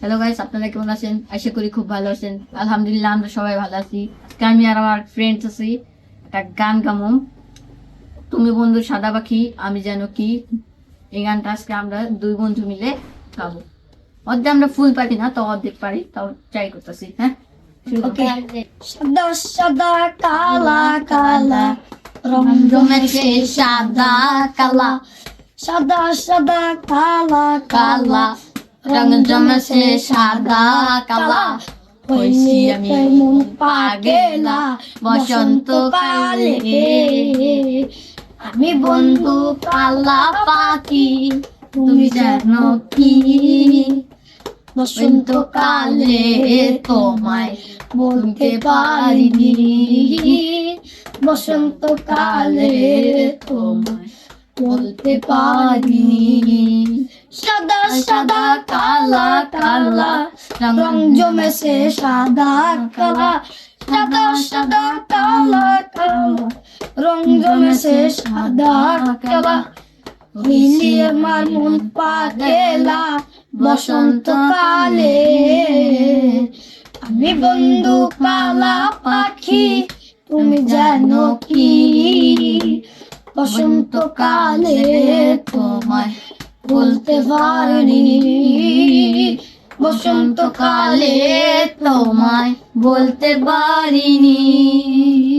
Hello guys আপনারা কেমন আছেন? আশা করি খুব ভালো আছেন। আলহামদুলিল্লাহ আমরা সবাই ভালো আছি। আজকে আমি আর আমার ফ্রেন্ডস আছি একটা গান গামুম তুমি বন্ধু সাদা পাখি আমি যেন কি? এই গানটা আজকে আমরা দুই বন্ধু মিলে গাবো। অর্ধেক আমরা ফুল পারি না তো অর্ধেক পারি তাও ট্রাই করতেছি হ্যাঁ? সাদা সাদা কালা কালা। রং জমেছে সাদা কালা। সাদা সাদা কালা। কালা। রং জমেছে সাদা কালা হইছি আমি পাগেলা বসন্ত কালে আমি বন্ধু কালা পাখি, তুমি জানো কি? বসন্ত কালে তোমায় বলতে পারিনি। বসন্ত কালে তোমায় বলতে পারিনি। সাদা সাদা কালা কালা, রং জমেছে সাদা কালা, সাদা সাদা কালা কালা, রং জমেছে সাদা কালা। মিলি আমার মন পাগেলা বসন্ত কালে আমি বন্ধু কালা পাখি, তুমি জানো কি? বসন্ত কালে তোমায় বলতে পারিনি। বসন্ত কালে তোমায় বলতে পারিনি।